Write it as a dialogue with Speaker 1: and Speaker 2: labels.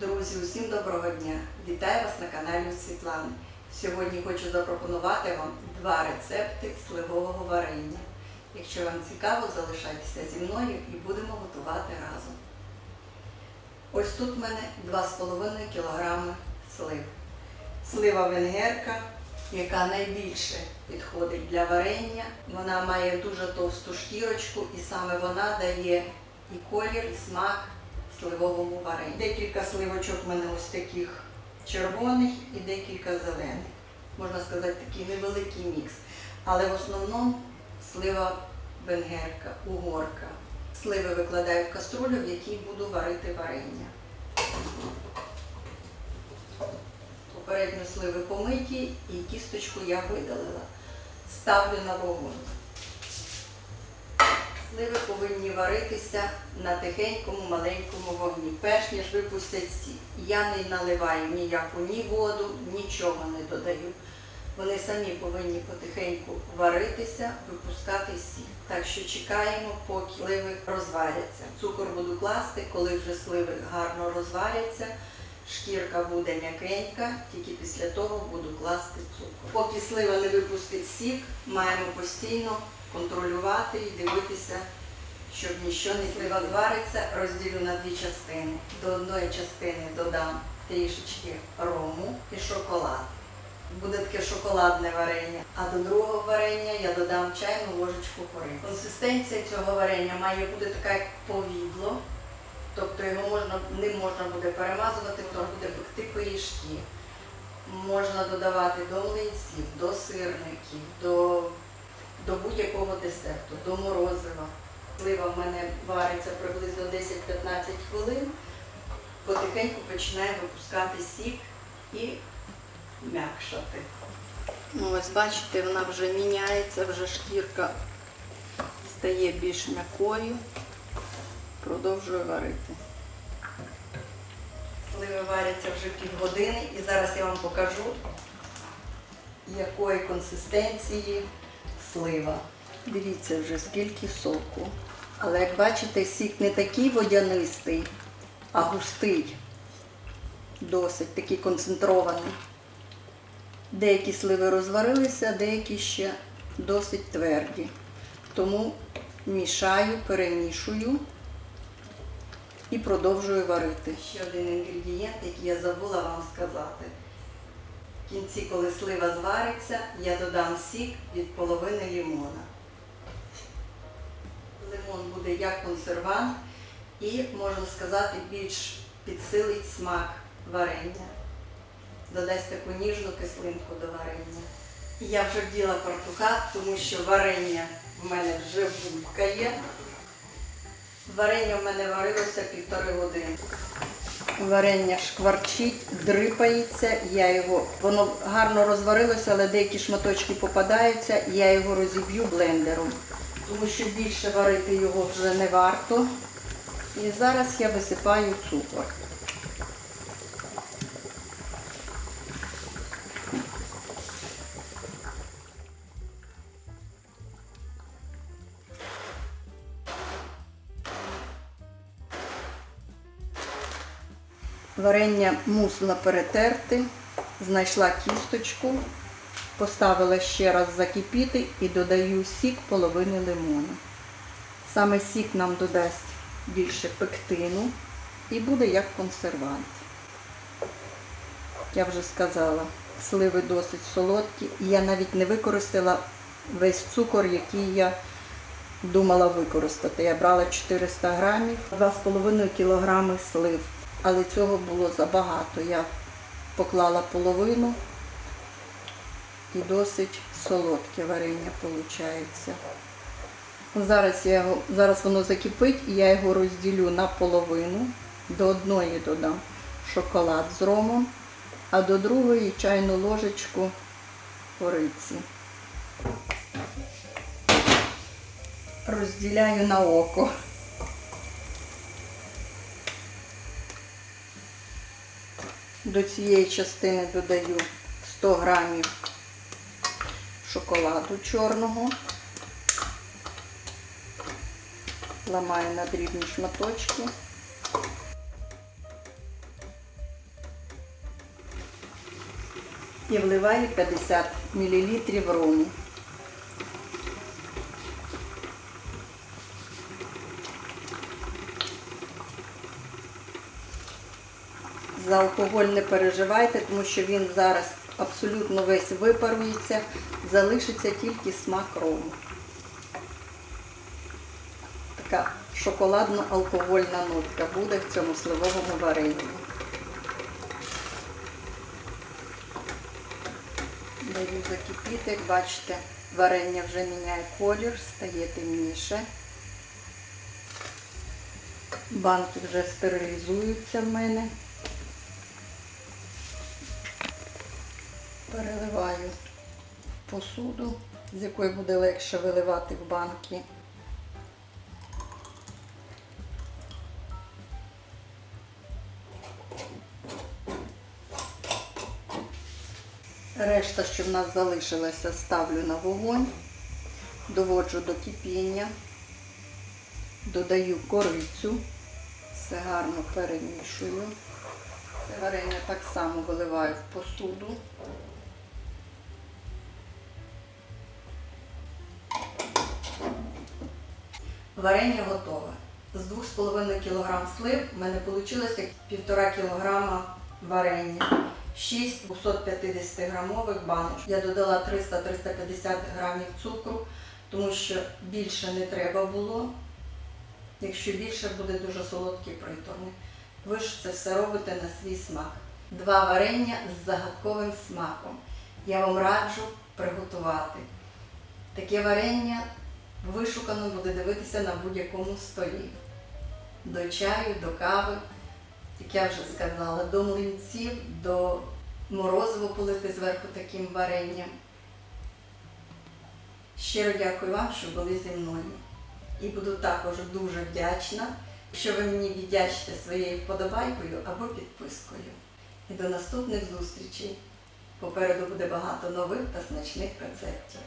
Speaker 1: Друзі, усім доброго дня! Вітаю вас на каналі Світлани. Сьогодні хочу запропонувати вам два рецепти сливового варення. Якщо вам цікаво, залишайтеся зі мною і будемо готувати разом. Ось тут в мене 2,5 кг слив. Слива венгерка, яка найбільше підходить для варення. Вона має дуже товсту шкірочку і саме вона дає і колір, і смак сливовому варенню. Декілька сливочок в мене ось таких червоних і декілька зелених. Можна сказати, такий невеликий мікс. Але в основному слива венгерка, угорка. Сливи викладаю в каструлю, в якій буду варити варення. Попередньо сливи помиті і кісточку я видалила. Ставлю на вогонь. Сливи повинні варитися на тихенькому маленькому вогні, перш ніж випустять сік. Я не наливаю ніяку ні воду, нічого не додаю. Вони самі повинні потихеньку варитися, випускати сік. Так що чекаємо, поки сливи розваряться. Цукор буду класти, коли вже сливи гарно розваряться. Шкірка буде м'якенька, тільки після того буду класти цукор. Поки слива не випустить сік, маємо постійно контролювати і дивитися, щоб нічого не слива звариться, розділю на дві частини. До одної частини додам трішечки рому і шоколад. Буде таке шоколадне варення. А до другого варення я додам чайну ложечку кориці. Консистенція цього варення має бути така, як повідло. Тобто його можна, ним можна буде перемазувати, то буде пекти пиріжки. Можна додавати до млинців, до сирників, до, до будь-якого десерту, до морозива. Слива в мене вариться приблизно 10-15 хвилин. Потихеньку починає випускати сік і м'якшати. Ну, ось бачите, вона вже міняється, вже шкірка стає більш м'якою. Продовжую варити. Сливи варяться вже півгодини і зараз я вам покажу, якої консистенції слива. Дивіться вже скільки соку. Але як бачите, сік не такий водянистий, а густий, досить такий концентрований. Деякі сливи розварилися, деякі ще досить тверді. Тому мішаю, перемішую і продовжую варити. Ще один інгредієнт, який я забула вам сказати. В кінці, коли слива звариться, я додам сік від половини лимона. Лимон буде як консервант і, можна сказати, більш підсилить смак варення. Додасть таку ніжну кислинку до варення. Я вже вділа фартуха, тому що варення в мене вже булькає. Варення в мене варилося півтори години. Варення шкварчить, дрипається, я його, воно гарно розварилося, але деякі шматочки попадаються, я його розіб'ю блендером, тому що більше варити його вже не варто. І зараз я висипаю цукор. Варення мусила перетерти, знайшла кісточку, поставила ще раз закипіти і додаю сік половини лимона. Саме сік нам додасть більше пектину і буде як консервант. Я вже сказала, сливи досить солодкі, і я навіть не використала весь цукор, який я думала використати. Я брала 400 грамів, 2,5 кілограми слив але цього було забагато. Я поклала половину і досить солодке варення виходить. Зараз, я його, зараз воно закипить і я його розділю на половину. До одної додам шоколад з ромом, а до другої чайну ложечку кориці. Розділяю на око. до цієї частини додаю 100 грамів шоколаду чорного, ламаю на дрібні шматочки. І вливаю 50 мл рому. За алкоголь не переживайте, тому що він зараз абсолютно весь випарується, залишиться тільки смак рому. Така шоколадно-алкогольна нотка буде в цьому сливовому варенні. Даю закипіти, як бачите, варення вже міняє колір, стає темніше. Банки вже стерилізуються в мене. Переливаю посуду, з якої буде легше виливати в банки. Решта, що в нас залишилася, ставлю на вогонь, доводжу до кипіння, додаю корицю, все гарно перемішую. Варення так само виливаю в посуду. Варення готове. З 2,5 кг слив в мене вийшло 1,5 кг варення. 6 250 грамових баночок. Я додала 300-350 грамів цукру, тому що більше не треба було. Якщо більше, буде дуже солодкий приторний. Ви ж це все робите на свій смак. Два варення з загадковим смаком. Я вам раджу приготувати. Таке варення вишукано буде дивитися на будь-якому столі. До чаю, до кави, як я вже сказала, до млинців, до морозиво полити зверху таким варенням. Щиро дякую вам, що були зі мною. І буду також дуже вдячна, якщо ви мені віддячите своєю вподобайкою або підпискою. І до наступних зустрічей. Попереду буде багато нових та смачних рецептів.